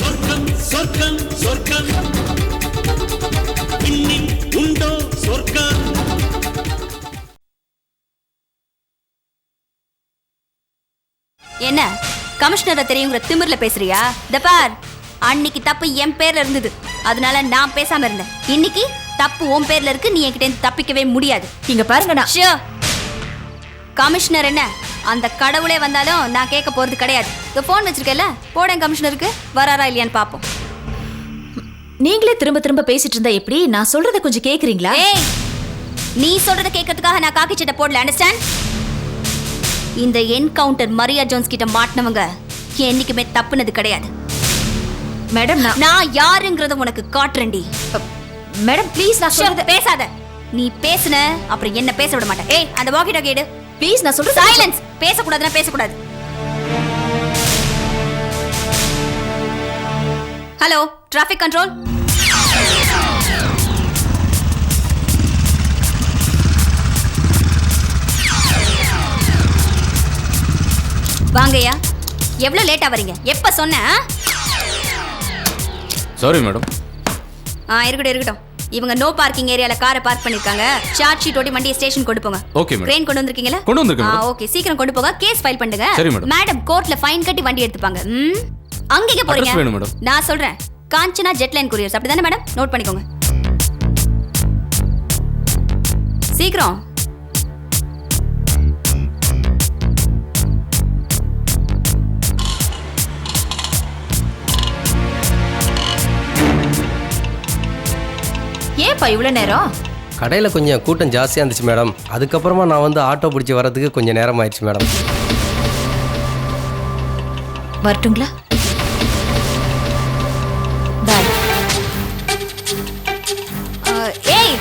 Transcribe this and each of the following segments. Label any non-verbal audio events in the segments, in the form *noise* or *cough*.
சொர்க்கம் சொர்க்கம் சொர்க்கம். இன்னில் உண்டோ சொர்க்கம்? என்ன? கமிஷனரை தெரியுங்கிற திமிர்ல பேசுறியா? இந்த பார். அன்னைக்கு தப்பு என் பேர்ல இருந்தது. அதனால நான் பேசாம இருந்தேன். இன்னைக்கு தப்பு உன் பேர்ல இருக்கு. நீ என்கிட்ட இருந்து தப்பிக்கவே முடியாது. இங்க பாருங்க கமிஷனர் என்ன? அந்த கடவுளே வந்தாலும் நான் கேட்க போறது கிடையாது. இந்த ஃபோன் வச்சிருக்கல போடேன் கமிஷனருக்கு. வராரா இல்லையான்னு பாப்போம். நீங்களே திரும்ப திரும்ப பேசிட்டு இருந்தா எப்படி? நான் சொல்றத கொஞ்சம் கேக்குறீங்களா? ஏய் நீ சொல்றத கேட்கறதுக்காக நான் காக்கி சட்டை போடல அண்டர்ஸ்டாண்ட் இந்த என்கவுண்டர் மரியா ஜோன்ஸ் கிட்ட மாட்டினவங்க என்னைக்குமே தப்புனது கிடையாது. மேடம் நான் யாருங்கிறத உனக்கு காட்டுறேன்டி. மேடம் ப்ளீஸ் நான் சொல்றத பேசாத. நீ பேசுன அப்புறம் என்ன பேச விட மாட்டேன் ஏய் அந்த வாக்கி டாக்கி எடு. ப்ளீஸ் நான் சொல்றது சைலன்ஸ் பேசக்கூடாதுன்னா பேசக்கூடாது. ஹலோ டிராஃபிக் கண்ட்ரோல் வாங்கய்யா எவ்வளவு லேட்டா வரீங்க? எப்ப சொன்னேன் ஆ? சாரி மேடம் ஆ இருக்கட்டும் இருக்கட்டும். இவங்க நோ பார்க்கிங் ஏரியால காரை பார்க் பண்ணிருக்காங்க. சார்ஜ் ஷீட் ஓட்டி வண்டியை ஸ்டேஷன் கொண்டு போங்க. Okay, madam. ட்ரெயின் கொண்டு வந்திருக்கீங்களா கொண்டு வந்திருக்கேன், ஆ. ஓகே சீக்கிரம் கொண்டு போங்க. கேஸ் ஃபைல் பண்ணுங்க. சரி, madam. மேடம் கோர்ட்ல ஃபைன் கட்டி வண்டி எடுத்துப்பாங்க. ம்? அங்க எங்க போறீங்க. Address வேணும், madam. நான் சொல்றேன். Kanchana jetline couriers. அப்படிதானே மேடம் நோட் பண்ணிக்கோங்க. சீக்கிரம். ஏன்பா இவ்வளவு நேரம்? கடையில் கொஞ்சம் கூட்டம் ஜாஸ்தியாக இருந்துச்சு மேடம். அதுக்கப்புறமா நான் வந்து ஆட்டோ பிடிச்சி வரதுக்கு கொஞ்சம் நேரம் ஆயிடுச்சு மேடம். வரட்டுங்களா? பாய். ஆ, ஏய்!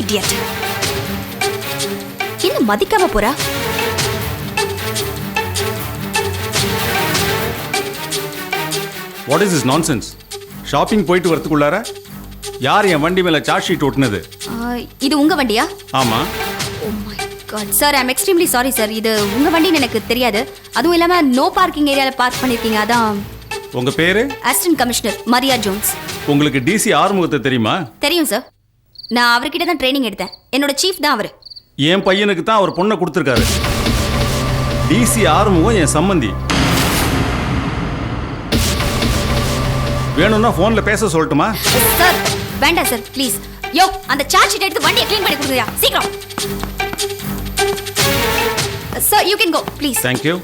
இடியட். என்ன மதிக்காம போறா? What is is nonsense shopping போயிட்டு வரதுக்குள்ளார யார் என் வண்டி மேலே சார்ஜ் ஷீட் ஒட்டினது? இது உங்க வண்டியா? ஆமாம் ஓ my God sir I'm extremely sorry sir இது உங்க வண்டின்னு எனக்கு தெரியாது. அதுவும் இல்லாம நோ பார்க்கிங் ஏரியால பார்க் பண்ணிருக்கீங்க அதான். உங்கள் பேர்? அசிஸ்டன்ட் கமிஷனர் மரியா ஜோன்ஸ் உங்களுக்கு டிசி ஆறுமுகத்தை தெரியுமா? தெரியும் சார் நான் அவர்கிட்ட தான் ட்ரைனிங் எடுத்தேன். என்னோட சீஃப் தான் அவர். என் பையனுக்கு தான் அவர் பொண்ணை கொடுத்துருக்காரு. டிசி ஆறுமுகம் என் சம்மந்தி வேணும்னா ஃபோனில் பேச சொல்லட்டுமா? சார் வேண்டாம் சார் ப்ளீஸ் யோ அந்த சார்ஜ் ஷீட் எடுத்து வண்டியை க்ளீன் பண்ணி கொடுங்க சீக்கிரம். Sir you can go please thank you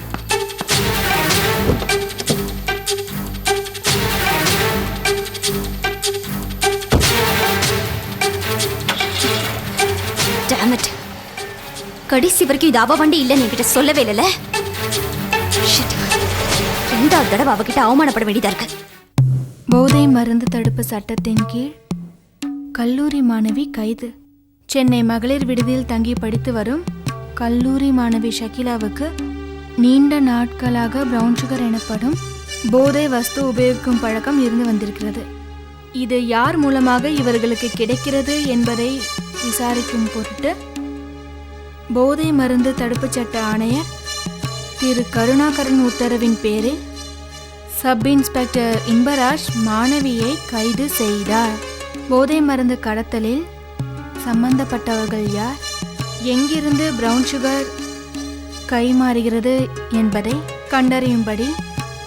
damn it கடைசி வரைக்கும் இது அவ வண்டி இல்லைன்னு என்கிட்ட சொல்லவே இல்லைல்ல. ரெண்டாவது தடவை அவகிட்ட அவமானப்பட வேண்டியதா இருக்கு. போதை மருந்து தடுப்பு சட்டத்தின் கீழ் கல்லூரி மாணவி கைது. சென்னை மகளிர் விடுதியில் தங்கி படித்து வரும் கல்லூரி மாணவி ஷகிலாவுக்கு நீண்ட நாட்களாக பிரவுன் சுகர் எனப்படும் போதை வஸ்து உபயோகிக்கும் பழக்கம் இருந்து வந்திருக்கிறது. இது யார் மூலமாக இவர்களுக்கு கிடைக்கிறது என்பதை விசாரிக்கும் பொருட்டு போதை மருந்து தடுப்புச் சட்ட ஆணையர் திரு கருணாகரன் உத்தரவின் பேரில் சப் இன்ஸ்பெக்டர் இன்பராஜ் மாணவியை கைது செய்தார். போதை மருந்து கடத்தலில் சம்பந்தப்பட்டவர்கள் யார்? எங்கிருந்து பிரவுன் சுகர் கைமாறுகிறது என்பதை கண்டறியும்படி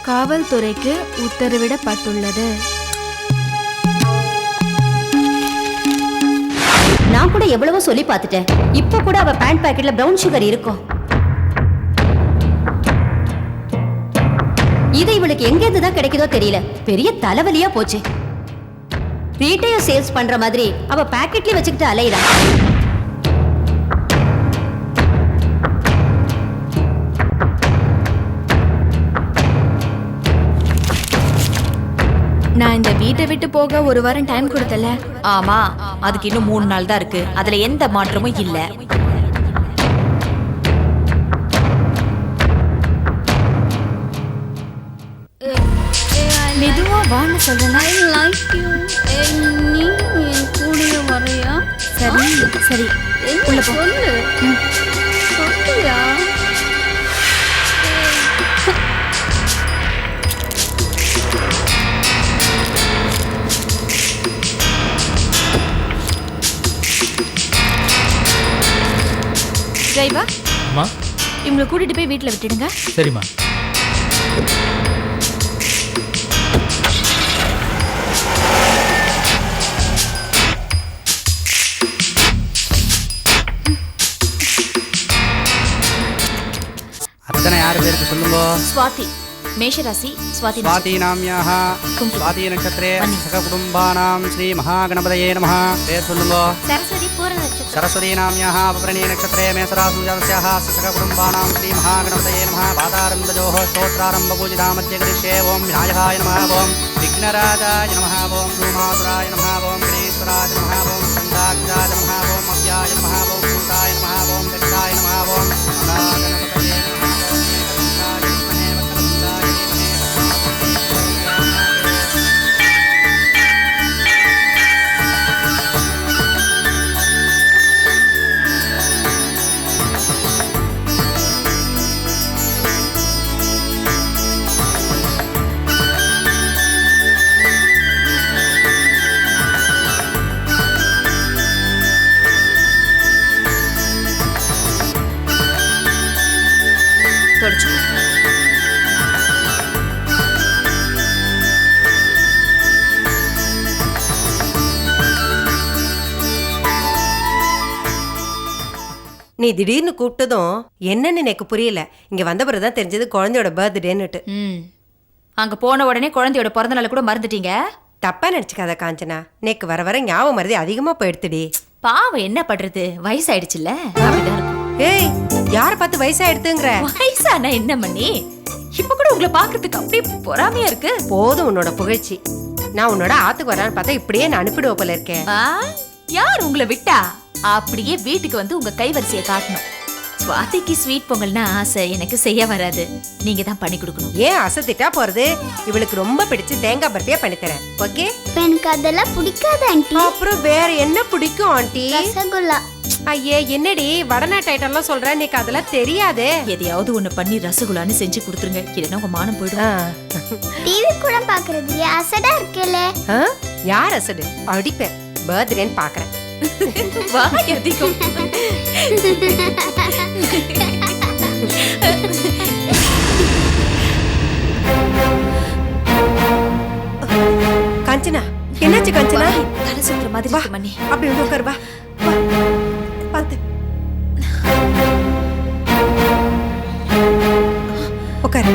காவல்துறைக்கு உத்தரவிடப்பட்டுள்ளது. நான் கூட எவ்வளவோ சொல்லி பார்த்துட்டேன். இப்போ கூட அவ பேண்ட் பாக்கெட்ல பிரவுன் சுகர் இருக்கும். இது இவளுக்கு எங்க இருந்து தான் கிடைக்குதோ தெரியல. பெரிய தலைவலியா போச்சு. ரீட்டைல் சேல்ஸ் பண்ற மாதிரி அவ பாக்கெட்லயே வச்சுக்கிட்டு அலையிறா. நான் இந்த வீட்டை விட்டு போக ஒரு வாரம் டைம் கொடுத்தல. ஆமா அதுக்கு இன்னும் மூணு நாள் தான் இருக்கு. அதுல எந்த மாற்றமும் இல்ல. வான்னு சொல்றேன் ஐ லைக் யூ நீ என் கூடயே வரையா? சரி சரி. உள்ள சொல்லு? சொல்லுயா? அம்மா இவங்களை கூட்டிட்டு போய் வீட்ல விட்டுடுங்க. சரிம்மா. స్వాతి మేషరాశి స్వాతి స్వాతి స్వాతీనామ్యాహ స్వాతి నక్షత్రే సహకుటుంబానాం శ్రీ మహాగణపతయే నమః. వేసుల్లో సరస్వతి పూర్ణ నక్షత్రం. సరస్వతీనామ్యాహ అపప్రణీ నక్షత్రే మేషరాశుజాతస్యాహ సహకుటుంబానాం శ్రీ మహాగణపతయే నమః. పాదారంభజోః స్తోత్రారంభపూజితామధ్య కరిష్యే ఓం వినాయకాయ నమః. ఓం విఘ్నరాజాయ నమః. ఓం భూమాసురాయ నమః. ఓం గణేశ్వరాయ నమః. ఓం సందాగ్రాయ నమః. ఓం అవ్యాయ నమః. ఓం భూతాయ నమః. ఓం దక్షాయ నమః. ఓం నమః நீ திடீர்னு கூப்பிட்டதும் என்னன்னு எனக்கு புரியல. இங்க வந்த பிறகு தான் தெரிஞ்சது குழந்தையோட பர்த்டேன்னுட்டு. ம். அங்க போன உடனே குழந்தையோட பிறந்த நாள் கூட மறந்துட்டீங்க? தப்பா நினைச்சுக்காத காஞ்சனா. நேக்கு வர வர ஞாபகம் மருதி அதிகமா போயிடுத்துடி. பாவம் என்ன பண்றது? வயசாயிடுச்சுல்ல? அப்படிதான் இருக்கும். ஏய் யார பார்த்து வயசாயிடுத்துங்கிற? வயசானா என்ன பண்ணி இப்ப கூட உங்களை பாக்குறதுக்கு அப்படியே பொறாமையா இருக்கு. போதும் உன்னோட புகழ்ச்சி. நான் உன்னோட ஆத்துக்கு வரான்னு பார்த்தா இப்படியே நான் அனுப்பிடுவ போல இருக்கேன் ஆ, யார் உங்களை விட்டா? அப்படியே வீட்டுக்கு வந்து உங்க கைவரிசையை காட்டணும். சுவாதிக்கு ஸ்வீட் பொங்கல்னா ஆசை எனக்கு செய்ய வராது. நீங்க தான் பண்ணி கொடுக்கணும். ஏன் அசத்திட்டா போறது? இவளுக்கு ரொம்ப பிடிச்சு தேங்காய் பர்த்தியா பண்ணித்தரேன் ஓகே? எனக்கு அதெல்லாம் பிடிக்காது ஆண்டி. அப்புறம் வேற என்ன பிடிக்கும் ஆண்டி? ரசகுல்லா. ஐயே என்னடி? வடநாட்டு ஐட்டம்லாம் சொல்ற எனக்கு அதெல்லாம் தெரியாதே. எதையாவது ஒண்ணு பண்ணி ரசகுல்லான்னு செஞ்சு கொடுத்துருங்க. இல்லைன்னா உங்க மானம் போயிடும். டிவி கூட பாக்குறது அசடா இருக்கல ஆ? யார் அசடு? அடிப்பேன் பர்த்டேன்னு பாக்குறேன் வாய் அதிகம் காஞ்சனா என்னாச்சு காஞ்சனா? தலை சுத்துற மாதிரி இருக்கு மணி. அப்படி வந்து உட்காரு வா. வா. பார்த்து. உட்காரு.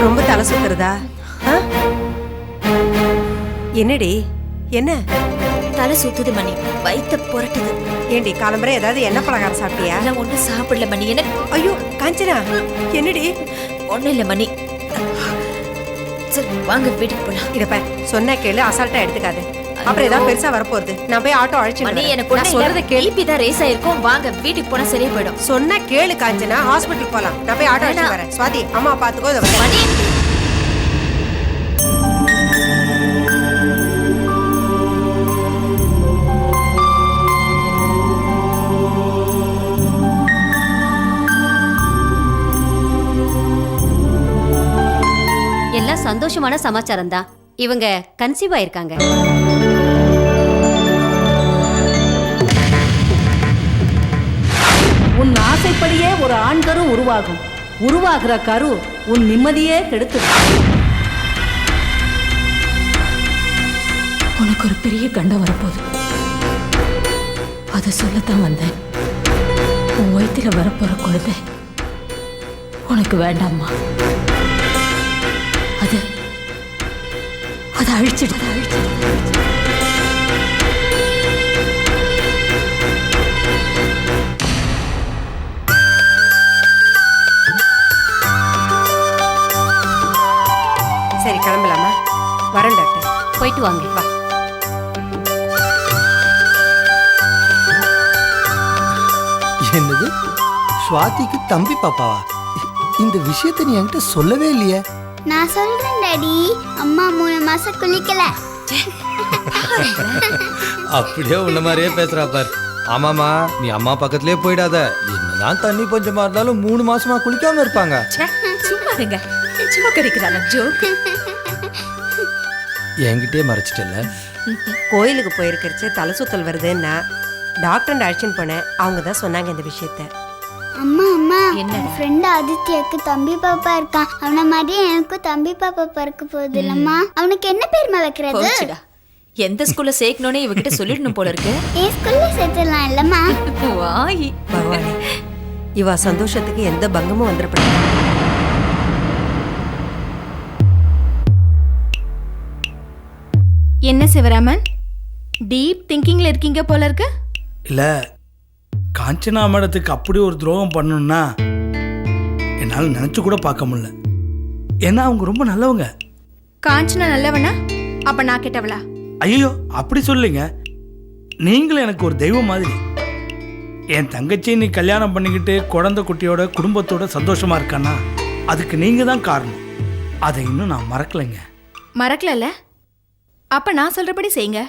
ரொம்ப தலை சுத்துறதா? ஆ? என்னடி? என்ன? தலை சுத்துது மணி. வயித்த புரட்டுது. ஏண்டி காலம்பரை ஏதாவது என்ன பலகாரம் சாப்பிட்டியா? அதெல்லாம் ஒண்ணும் சாப்பிடல மணி. எனக்கு ஐயோ காஞ்சனா? என்னடி? ஒண்ணும் இல்ல மணி. சரி வாங்க வீட்டுக்கு போலாம். இத பாரு சொன்னா கேளு அசால்ட்டா எடுத்துக்காத. அப்புறம் ஏதாவது பெருசா வரப்போகுது. நான் போய் ஆட்டோ அழைச்சு மணி எனக்கு நான் சொல்றத கேளு. கேள்வி தான் ரேஸ் ஆயிருக்கும். வாங்க வீட்டுக்கு போனா சரியா போயிடும். சொன்னா கேளு காஞ்சனா. ஹாஸ்பிட்டல் போலாம். நான் போய் ஆட்டோ அழைச்சு. வரேன். சுவாதி அம்மா பாத்துக்கோ இதை. மணி. சந்தோஷமான சமாச்சாரம் தான் இவங்க கன்சீவ் ஆயிருக்காங்க. உன் ஆசைப்படியே ஒரு ஆண் கரு உருவாகும். உருவாகிற கரு உன் நிம்மதியே கெடுத்து உனக்கு ஒரு பெரிய கண்டம் வரப்போகுது. அதை சொல்லத்தான் வந்தேன். உன் வயிற்றுல வரப்போற குழந்தை உனக்கு வேண்டாம்மா. அது அதை அழிச்சிடு. சரி கிளம்பலாமா? வரேன் டாக்டர். போயிட்டு வாங்க. வா. என்னது? ஸ்வாதிக்கு தம்பி பாப்பாவா? இந்த விஷயத்தை நீ என்கிட்ட சொல்லவே இல்லையே. நான் சொல்றேன் டாடி. அம்மா மூணு மாசம் குளிக்கல. அப்படியே உன்ன மாதிரியே பேசுறா பார். ஆமாமா நீ அம்மா பக்கத்துலயே போயிடாத. என்னதான் தண்ணி பஞ்சமா இருந்தாலும் மூணு மாசமா குளிக்காம இருப்பாங்க. சும்மா இருங்க. ஜோக் அடிக்கிறாங்க ஜோக்? என்கிட்டயே மறைச்சிட்டல கோயிலுக்கு போயிருக்கிறச்சு தலை சுத்தல் வருதுன்னா டாக்டர் அழைச்சின்னு போனேன். அவங்க தான் சொன்னாங்க இந்த விஷயத்த. அம்மா. அம்மா என்னடா? என் ஃப்ரெண்ட் ஆதித்யாக்கு தம்பி பாப்பா இருக்கான் அவன மாதிரியே எனக்கும் தம்பி பாப்பா பிறக்க போகுது இல்லம்மா. அவனுக்கு என்ன பேர் வைக்கிறது போச்சுடா. எந்த ஸ்கூல்ல சேர்க்கணும்னு இவகிட்ட சொல்லிடணும் போல இருக்கு. என் ஸ்கூல்ல சேர்த்துடலாம் இல்லம்மா. வாயி. பகவானே இவ சந்தோஷத்துக்கு எந்த பங்கமும் வந்துடப்படாது. என்ன சிவராமன்? டீப் திங்கிங்ல இருக்கீங்க போல இருக்கு. இல்ல காஞ்சனா மேடத்துக்கு அப்படி ஒரு துரோகம் பண்ணணும்னா என்னால் நினைச்சு கூட பார்க்க முடியல. ஏன்னா அவங்க ரொம்ப நல்லவங்க. காஞ்சனா நல்லவனா? அப்ப நான் கெட்டவளா? ஐயோ அப்படி சொல்லுங்க. நீங்களும் எனக்கு ஒரு தெய்வம் மாதிரி. என் தங்கச்சி நீ கல்யாணம் பண்ணிக்கிட்டு குழந்தை குட்டியோட குடும்பத்தோட சந்தோஷமா இருக்கானா அதுக்கு நீங்க தான் காரணம். அதை இன்னும் நான் மறக்கலைங்க. மறக்கலல்ல? அப்ப நான் சொல்றபடி செய்யுங்க.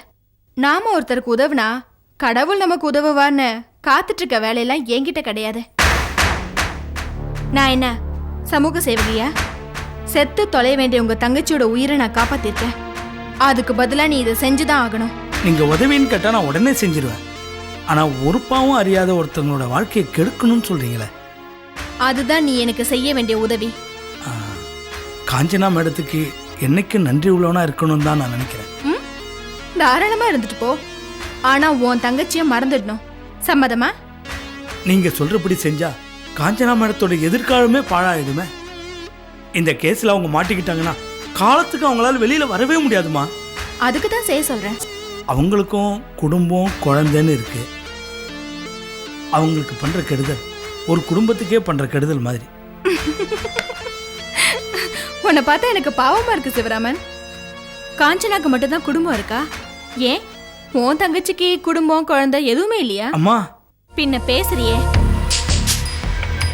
நாம ஒருத்தருக்கு உதவுனா கடவுள் நமக்கு உதவுவான்னு காத்துட்டு இருக்க வேலையெல்லாம் என்கிட்ட கிடையாது. நான் என்ன சமூக சேவகியா? செத்து தொலைய வேண்டிய உங்க தங்கச்சியோட உயிரை நான் காப்பாத்திருக்கேன். அதுக்கு பதிலா நீ இதை செஞ்சுதான் ஆகணும். நீங்க உதவின்னு கேட்டா நான் உடனே செஞ்சிருவேன். ஆனா ஒரு பாவம் அறியாத ஒருத்தவங்களோட வாழ்க்கையை கெடுக்கணும்னு சொல்றீங்களே. அதுதான் நீ எனக்கு செய்ய வேண்டிய உதவி. காஞ்சனா மேடத்துக்கு என்னைக்கு நன்றி உள்ளவனா இருக்கணும்னு தான் நான் நினைக்கிறேன். ம்? தாராளமா இருந்துட்டு போ. ஆனா உன் தங்கச்சிய மறந்துடணும். சம்மதமா? நீங்க சொல்றபடி செஞ்சா காஞ்சனா மேடத்தோட எதிர்காலமே பாழாயிடுமே. இந்த கேஸ்ல அவங்க மாட்டிக்கிட்டாங்கன்னா காலத்துக்கு அவங்களால வெளியில வரவே முடியாதுமா. அதுக்கு தான் செய்ய சொல்றேன். அவங்களுக்கும் குடும்பம் குழந்தைன்னு இருக்கு. அவங்களுக்கு பண்ற கெடுதல் ஒரு குடும்பத்துக்கே பண்ற கெடுதல் மாதிரி. உன்னை பார்த்தா எனக்கு பாவமா இருக்கு சிவராமன். காஞ்சனாக்கு மட்டும்தான் குடும்பம் இருக்கா? ஏன்? உன் தங்கச்சிக்கு குடும்பம் குழந்தை எதுவுமே இல்லையா? அம்மா. பின்ன பேசுறியே.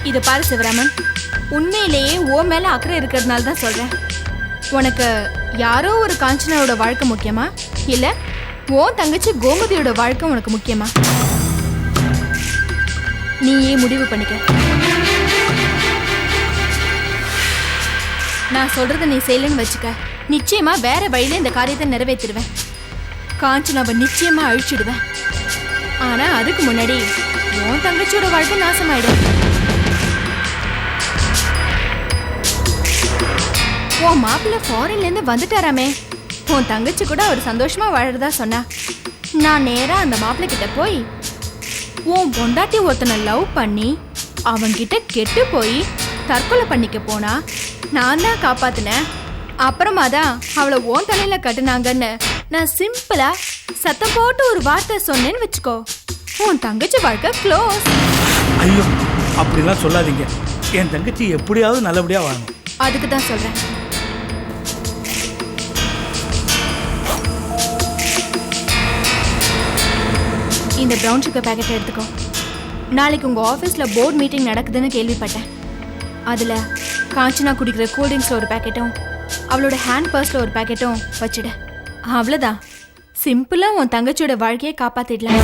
இது பாரு சிவராமன். உண்மையிலேயே ஓ மேல அக்கறை இருக்கிறதுனால தான் சொல்றேன். உனக்கு யாரோ ஒரு காஞ்சனாவோட வாழ்க்கை முக்கியமா? இல்ல உன் தங்கச்சி கோமதியோட வாழ்க்கை உனக்கு முக்கியமா? நீயே முடிவு பண்ணிக்க. நான் சொல்றத நீ செய்யலன்னு வச்சுக்க. நிச்சயமா வேற வழியில இந்த காரியத்தை நிறைவேற்றிடுவேன். காஞ்சனாவை நிச்சயமா அழிச்சிடுவேன். ஆனா அதுக்கு முன்னாடி உன் தங்கச்சியோட வாழ்க்கை நாசமாயிடும். உன் மாப்பிள்ள ஃபாரின்ல இருந்து வந்துட்டாராமே. உன் தங்கச்சி கூட அவர் சந்தோஷமா வாழறதா சொன்னா. நான் நேரா அந்த மாப்பிள்ளை கிட்ட போய் உன் பொண்டாட்டி ஒருத்தனை லவ் பண்ணி அவன்கிட்ட கெட்டு போய் தற்கொலை பண்ணிக்க போனா நான் தான் காப்பாத்தினேன். அப்புறமா தான் அவளை ஓன் தலையில கட்டுனாங்கன்னு நான் சிம்பிளா சத்தம் போட்டு ஒரு வார்த்தை சொன்னேன்னு வச்சுக்கோ. உன் தங்கச்சி வாழ்க்கை க்ளோஸ் ஐயோ அப்படிலாம் சொல்லாதீங்க. என் தங்கச்சி எப்படியாவது நல்லபடியா வாழணும். அதுக்கு தான் சொல்றேன். இந்த ப்ரௌன் சுகர் பேக்கெட் எடுத்துக்கோ. நாளைக்கு உங்க ஆஃபீஸ்ல போர்ட் மீட்டிங் நடக்குதுன்னு கேள்விப்பட்டேன். அதுல காஞ்சனா குடிக்கிற கூல்ட்ரிங்க்ஸ்ல ஒரு பேக்கெட்டும் அவளோட ஹேண்ட் பர்ஸ்ல ஒரு பேக்கெட்டும் வச்சுடு. அவ்வளோதான் சிம்பிளா உன் தங்கச்சியோட வாழ்க்கையை காப்பாத்திடலாம்.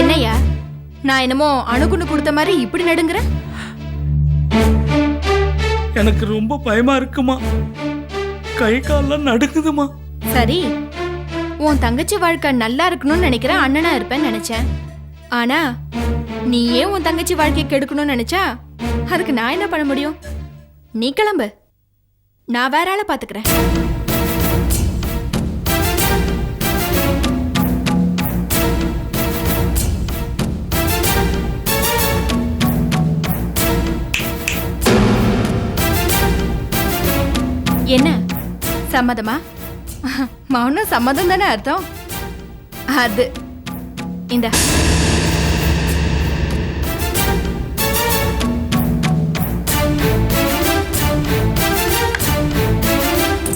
என்னய்யா? நான் என்னமோ அணுகுண்டு கொடுத்த மாதிரி இப்படி நடுங்குறேன் எனக்கு ரொம்ப பயமா இருக்குமா? கை கால்லாம் நடுக்குதுமா சரி. உன் தங்கச்சி வாழ்க்கை நல்லா இருக்கணும்னு நினைக்கிற அண்ணனா இருப்பேன்னு நினைச்சேன். ஆனா நீயே உன் தங்கச்சி வாழ்க்கையை கெடுக்கணும்னு நினைச்சா அதுக்கு நான் என்ன பண்ண முடியும்? நீ கிளம்பு. நான் வேற ஆளை பாத்துக்கிறேன் என்ன? சம்மதமா? மௌனம் சம்மதம் தானே அர்த்தம்? அது. இந்த.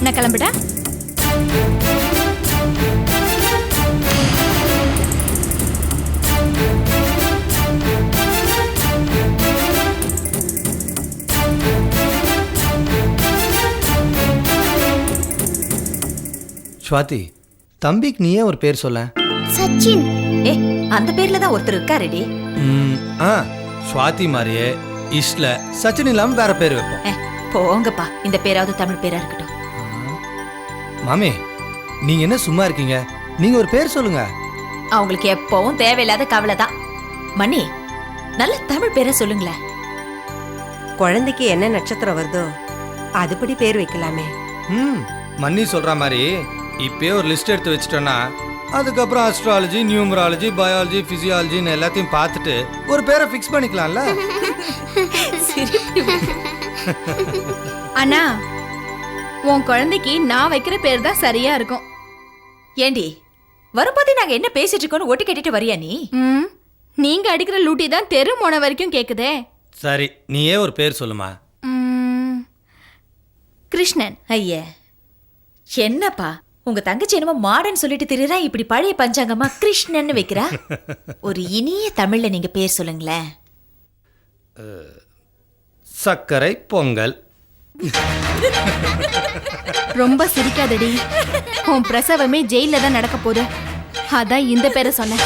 நான் கிளம்பிட்ட ஸ்வாதி தம்பிக்கு நீ ஏன் ஒரு பேர் சொல்ல சச்சின். ஏ அந்த பேர்ல தான் ஒருத்தர் இருக்கா இருக்காருடி ஆ ஸ்வாதி மாதிரியே இஷ்ல சச்சின் இல்லாம வேற பேர் வைப்போம். போங்கப்பா இந்த பேராவது தமிழ் பேரா இருக்கட்டும். மாமி நீங்க என்ன சும்மா இருக்கீங்க? நீங்க ஒரு பேர் சொல்லுங்க. அவங்களுக்கு எப்பவும் தேவையில்லாத கவலை தான் மணி நல்ல தமிழ் பேரை சொல்லுங்களேன். குழந்தைக்கு என்ன நட்சத்திரம் வருதோ அதுபடி பேர் வைக்கலாமே. ம் மன்னி சொல்ற மாதிரி இப்பயே ஒரு லிஸ்ட் எடுத்து வச்சிட்டோன்னா அதுக்கப்புறம் அஸ்ட்ராலஜி நியூமராலஜி பயாலஜி பிசியாலஜின்னு எல்லாத்தையும் பார்த்துட்டு ஒரு பேரை ஃபிக்ஸ் பண்ணிக்கலாம்ல? *laughs* அண்ணா உன் குழந்தைக்கு நான் வைக்கிற பேர் தான் சரியா இருக்கும். ஏண்டி வரும்போதே நாங்க என்ன பேசிட்டு இருக்கோம்னு ஒட்டு கேட்டுட்டு வரியா நீ? ம் நீங்க அடிக்கிற லூட்டி தான் தெரு மோன வரைக்கும் கேக்குதே. சரி நீயே ஒரு பேர் சொல்லுமா. ம், கிருஷ்ணன். ஐயே என்னப்பா உங்க தங்கச்சி என்னமோ மாடர்ன் சொல்லிட்டு திரியறா இப்படி பழைய பஞ்சாங்கம்மா கிருஷ்ணன்னு வைக்கிறா? *laughs* ஒரு இனிய தமிழ்ல நீங்க பேர் சொல்லுங்களேன். சர்க்கரை பொங்கல். ரொம்ப சிரிக்காதடி. உன் பிரசவமே ஜெயில தான் நடக்க போகுது. அதான் இந்த பேரை சொன்னேன்.